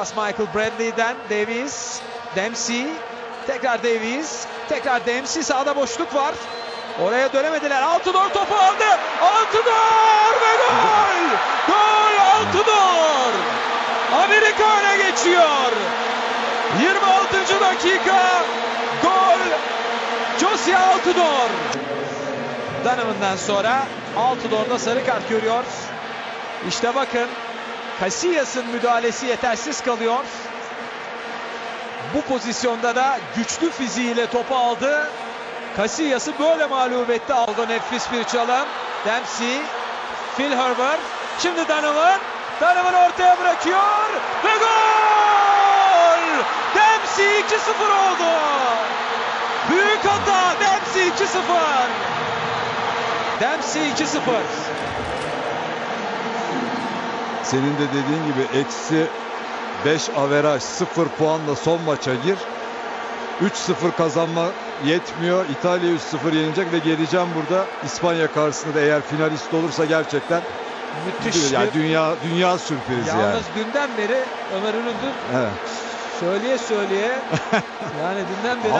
Michael Bradley'den Davis, Dempsey, tekrar Davis, tekrar Dempsey sağda boşluk var. Oraya dönemediler. Altidor topu aldı. Altidor ve gol! Gol Altidor! Amerika öne geçiyor. 26. dakika gol Josie Altidor. Donovan'dan sonra Altidor'da sarı kart görüyor. İşte bakın Casillas'ın müdahalesi yetersiz kalıyor. Bu pozisyonda da güçlü fiziğiyle topu aldı. Casillas'ı böyle mağlup etti. Aldı nefis bir çalım. Dempsey, Phil Herbert. Şimdi Donovan. Donovan ortaya bırakıyor. Ve gol! Dempsey 2-0 oldu. Büyük hata. Dempsey 2-0. Dempsey 2-0. Senin de dediğin gibi eksi 5 averaj 0 puanla son maça gir. 3-0 kazanma yetmiyor. İtalya 3-0 yenecek ve geleceğim burada İspanya karşısında da eğer finalist olursa gerçekten Müthiş yani dünya dünya sürprizi yani. Yalnız dünden beri Ömer Ünlü Evet. söyleye söyleye yani dünden beri